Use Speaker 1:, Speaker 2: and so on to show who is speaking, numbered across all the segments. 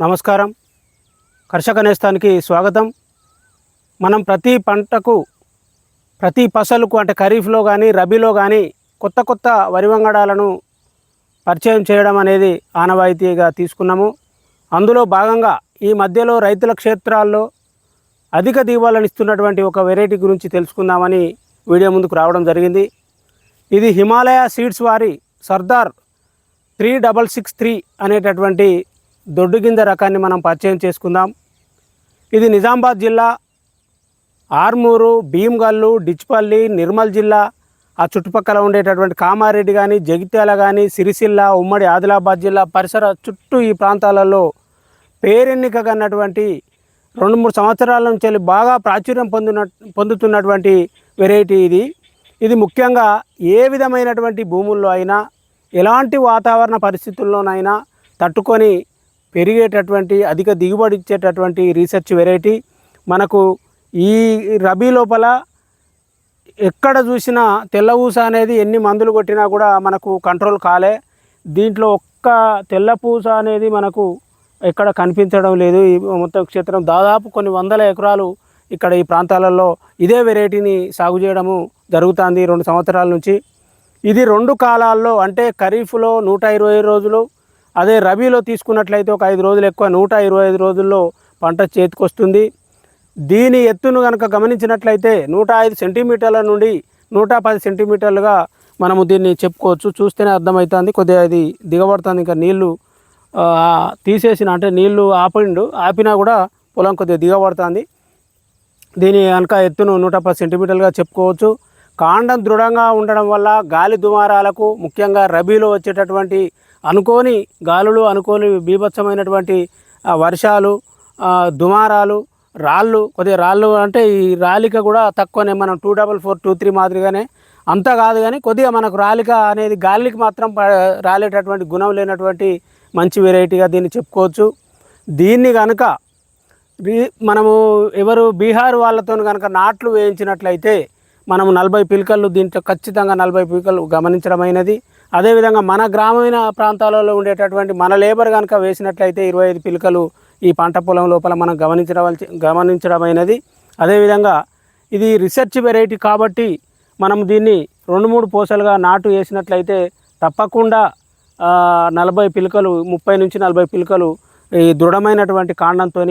Speaker 1: నమస్కారం. కర్షక నేస్తానికి స్వాగతం. మనం ప్రతి పంటకు ప్రతి పసలుకు అంటే ఖరీఫ్లో కానీ రబీలో కానీ కొత్త కొత్త వరి వంగడాలను పరిచయం చేయడం అనేది ఆనవాయితీగా తీసుకున్నాము. అందులో భాగంగా ఈ మధ్యలో రైతుల క్షేత్రాల్లో అధిక దిగుబడులను ఇస్తున్నటువంటి ఒక వెరైటీ గురించి తెలుసుకుందామని వీడియో ముందుకు రావడం జరిగింది. ఇది హిమాలయ సీడ్స్ వారి Sardar three double six three అనేటటువంటి దొడ్డు గింజ రకాన్ని మనం పరిచయం చేసుకుందాం. ఇది నిజామాబాద్ జిల్లా ఆర్మూరు భీమ్గల్లు డిచ్పల్లి నిర్మల్ జిల్లా. ఆ చుట్టుపక్కల ఉండేటటువంటి కామారెడ్డి కానీ జగిత్యాల కానీ సిరిసిల్ల ఉమ్మడి ఆదిలాబాద్ జిల్లా పరిసర చుట్టూ ఈ ప్రాంతాలలో పేరెన్నిక కన్నటువంటి రెండు మూడు సంవత్సరాల నుంచి బాగా ప్రాచుర్యం పొందిన పొందుతున్నటువంటి వెరైటీ ఇది. ఇది ముఖ్యంగా ఏ విధమైనటువంటి భూముల్లో అయినా ఎలాంటి వాతావరణ పరిస్థితుల్లోనైనా తట్టుకొని పెరిగేటటువంటి అధిక దిగుబడి ఇచ్చేటటువంటి రీసెర్చ్ వెరైటీ మనకు ఈ రబీ లోపల ఎక్కడ చూసినా తెల్ల ఊస అనేది ఎన్ని మందులు కొట్టినా కూడా మనకు కంట్రోల్ కాలే. దీంట్లో ఒక్క తెల్ల పూస అనేది మనకు ఎక్కడ కనిపించడం లేదు. ఈ మొత్తం క్షేత్రం దాదాపు కొన్ని వందల ఎకరాలు ఇక్కడ ఈ ప్రాంతాలలో ఇదే వెరైటీని సాగు చేయడము జరుగుతుంది రెండు సంవత్సరాల నుంచి. ఇది రెండు కాలాల్లో అంటే ఖరీఫ్లో నూట ఇరవై రోజులు అదే రబీలో తీసుకున్నట్లయితే ఒక ఐదు రోజులు ఎక్కువ నూట ఇరవై ఐదు రోజుల్లో పంట చేతికొస్తుంది. దీని ఎత్తును కనుక గమనించినట్లయితే నూట ఐదు సెంటీమీటర్ల నుండి నూట పది సెంటీమీటర్లుగా మనము దీన్ని చెప్పుకోవచ్చు. చూస్తేనే అర్థమవుతుంది. కొద్దిగా ఇది దిగబడుతుంది. ఇంకా నీళ్ళు తీసేసిన అంటే నీళ్ళు ఆపిండు ఆపినా కూడా పొలం కొద్దిగా దిగబడుతుంది. దీని కనుక ఎత్తును నూట పది సెంటీమీటర్లుగా చెప్పుకోవచ్చు. కాండం దృఢంగా ఉండడం వల్ల గాలి దుమారాలకు ముఖ్యంగా రబీలో వచ్చేటటువంటి అనుకోని గాలులు అనుకోని బీభత్సమైనటువంటి వర్షాలు దుమారాలు రాళ్ళు కొద్దిగా రాళ్ళు అంటే ఈ రాలిక కూడా తక్కువనే. మనం two double four two three మాదిరిగానే. అంతా కాదు కానీ కొద్దిగా మనకు రాలిక అనేది గాలికి మాత్రం ప- రాలేటటువంటి గుణం లేనటువంటి మంచి వెరైటీగా దీన్ని చెప్పుకోవచ్చు. దీన్ని కనుక రీ- మనము ఎవరు బీహార్ వాళ్ళతో కనుక నాట్లు వేయించినట్లయితే మనము నలభై పిలకలు దీంట్లో ఖచ్చితంగా నలభై పిలకలు గమనించడమైనది. అదేవిధంగా మన గ్రామీణ ప్రాంతాలలో ఉండేటటువంటి మన లేబర్ కనుక వేసినట్లయితే ఇరవై ఐదు పిలకలు ఈ పంట పొలం లోపల మనం గమనించవలసి గమనించడమైనది. అదేవిధంగా ఇది రీసెర్చ్ వెరైటీ కాబట్టి మనం దీన్ని రెండు మూడు పూసలుగా నాటు వేసినట్లయితే తప్పకుండా నలభై పిలకలు ముప్పై నుంచి నలభై పిలకలు ఈ దృఢమైనటువంటి కాండంతో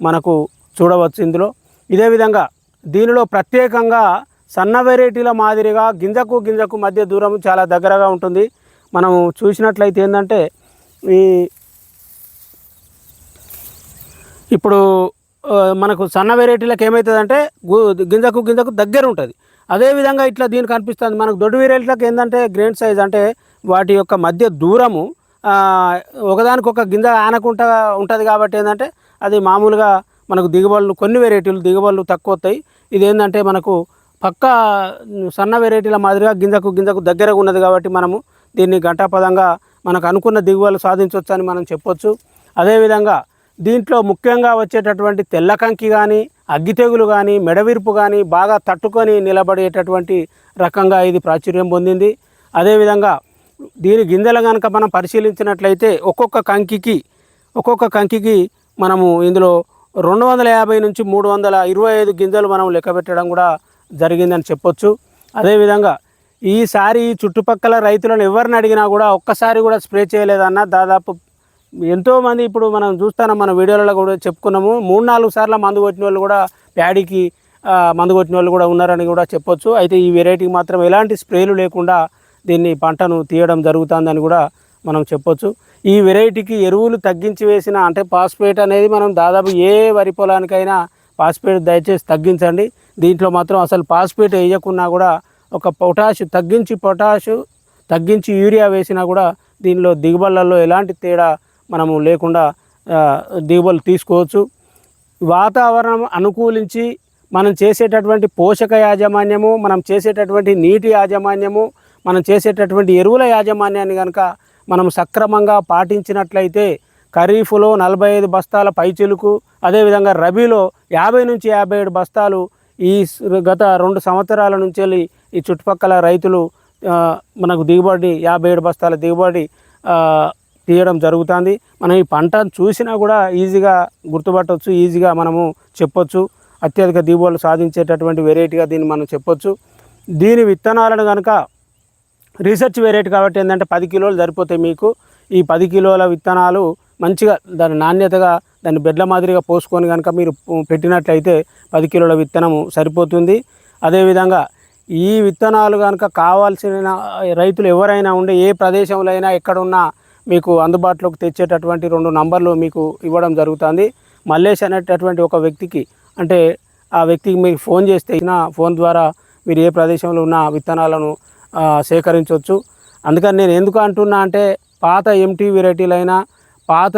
Speaker 1: మనకు చూడవచ్చు ఇందులో. ఇదే విధంగా దీనిలో ప్రత్యేకంగా సన్న వెరైటీల మాదిరిగా గింజకు గింజకు మధ్య దూరం చాలా దగ్గరగా ఉంటుంది. మనం చూసినట్లయితే ఏంటంటే ఈ ఇప్పుడు మనకు సన్న వెరైటీలకు ఏమవుతుందంటే గింజకు గింజకు దగ్గర ఉంటుంది. అదేవిధంగా ఇట్లా దీనికి కనిపిస్తుంది. మనకు దొడ్డు వెరైటీలకు ఏంటంటే గ్రేన్ సైజ్ అంటే వాటి యొక్క మధ్య దూరము ఒకదానికొక గింజ ఆనకుండా ఉంటుంది కాబట్టి ఏంటంటే అది మామూలుగా మనకు దిగుబడులు కొన్ని వెరైటీలు దిగుబడులు తక్కువ వస్తాయి. ఇది ఏంటంటే మనకు పక్క సన్న వెరైటీల మాదిరిగా గింజకు గింజకు దగ్గరగా ఉన్నది కాబట్టి మనము దీన్ని గంటాపదంగా మనకు అనుకున్న దిగుబడులు సాధించవచ్చు అని మనం చెప్పొచ్చు. అదేవిధంగా దీంట్లో ముఖ్యంగా వచ్చేటటువంటి తెల్ల కంకి కానీ అగ్గి తెగులు కానీ మెడవిరుపు కానీ బాగా తట్టుకొని నిలబడేటటువంటి రకంగా ఇది ప్రాచుర్యం పొందింది. అదేవిధంగా దీని గింజలు కనుక మనం పరిశీలించినట్లయితే ఒక్కొక్క కంకికి ఒక్కొక్క కంకికి మనము ఇందులో రెండు వందల యాభై నుంచి మూడు వందల ఇరవై ఐదు గింజలు మనం లెక్క పెట్టడం కూడా జరిగిందని చెప్పొచ్చు. అదేవిధంగా ఈసారి చుట్టుపక్కల రైతులను ఎవరిని అడిగినా కూడా ఒక్కసారి కూడా స్ప్రే చేయలేదన్న దాదాపు ఎంతోమంది ఇప్పుడు మనం చూస్తాను మన వీడియోలలో కూడా చెప్పుకున్నాము. మూడు నాలుగు సార్లు మందు కొట్టిన వాళ్ళు కూడా ప్యాడీకి మందు కొట్టిన వాళ్ళు కూడా ఉన్నారని కూడా చెప్పొచ్చు. అయితే ఈ వెరైటీకి మాత్రం ఎలాంటి స్ప్రేలు లేకుండా దీన్ని పంటను తీయడం జరుగుతుందని కూడా మనం చెప్పొచ్చు. ఈ వెరైటీకి ఎరువులు తగ్గించి వేసిన అంటే పాస్పేట్ అనేది మనం దాదాపు ఏ వరి పొలానికైనా పాస్పేట్ దయచేసి తగ్గించండి. దీంట్లో మాత్రం అసలు పాస్పేట్ వేయకున్నా కూడా ఒక పొటాష్ తగ్గించి పొటాష్ తగ్గించి యూరియా వేసినా కూడా దీనిలో దిగుబడులలో ఎలాంటి తేడా మనము లేకుండా దిగుబడులు తీసుకోవచ్చు. వాతావరణం అనుకూలించి మనం చేసేటటువంటి పోషక యాజమాన్యము మనం చేసేటటువంటి నీటి యాజమాన్యము మనం చేసేటటువంటి ఎరువుల యాజమాన్యాన్ని కనుక మనం సక్రమంగా పాటించినట్లయితే ఖరీఫ్లో నలభై ఐదు బస్తాల పైచిలుకు అదేవిధంగా రబీలో యాభై నుంచి యాభై ఏడు బస్తాలు ఈ గత రెండు సంవత్సరాల నుంచి వెళ్ళి ఈ చుట్టుపక్కల రైతులు మనకు దిగుబడి యాభై ఏడు బస్తాల దిగుబడి తీయడం జరుగుతుంది. మనం ఈ పంటను చూసినా కూడా ఈజీగా గుర్తుపట్టవచ్చు ఈజీగా మనము చెప్పొచ్చు. అత్యధిక దిగుబడులు సాధించేటటువంటి వెరైటీగా దీన్ని మనం చెప్పొచ్చు. దీని విత్తనాలను కనుక రీసెర్చ్ వెరైటీ కాబట్టి ఏంటంటే పది కిలోలు సరిపోతాయి మీకు. ఈ పది కిలోల విత్తనాలు మంచిగా దాని నాణ్యతగా దాన్ని బెడ్ల మాదిరిగా పోసుకొని కనుక మీరు పెట్టినట్లయితే పది కిలోల విత్తనము సరిపోతుంది. అదేవిధంగా ఈ విత్తనాలు కనుక కావాల్సిన రైతులు ఎవరైనా ఉండే ఏ ప్రదేశంలో అయినా ఎక్కడున్నా మీకు అందుబాటులోకి తెచ్చేటటువంటి రెండు నంబర్లు మీకు ఇవ్వడం జరుగుతుంది. మల్లేష్ అనేటటువంటి ఒక వ్యక్తికి అంటే ఆ వ్యక్తికి మీకు ఫోన్ చేస్తే ఫోన్ ద్వారా మీరు ఏ ప్రదేశంలో ఉన్న విత్తనాలను సేకరించవచ్చు అందుకని నేను ఎందుకు అంటున్నా అంటే పాత ఎంటీ వెరైటీలైనా పాత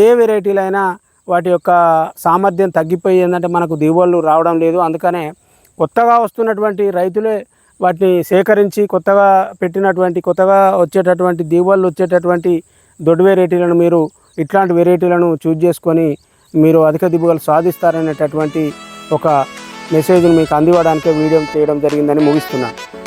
Speaker 1: ఏ వెరైటీలైనా వాటి యొక్క సామర్థ్యం తగ్గిపోయి ఏంటంటే మనకు దిగుబడులు రావడం లేదు. అందుకనే కొత్తగా వస్తున్నటువంటి రైతులే వాటిని సేకరించి కొత్తగా పెట్టినటువంటి కొత్తగా వచ్చేటటువంటి దిగుబడులు వచ్చేటటువంటి దొడ్డు వెరైటీలను మీరు ఇట్లాంటి వెరైటీలను చూజ్ చేసుకొని మీరు అధిక దిగుబడులు సాధిస్తారనేటటువంటి ఒక మెసేజ్ను మీకు అందివ్వడానికే వీడియో చేయడం జరిగిందని ముగిస్తున్నాను.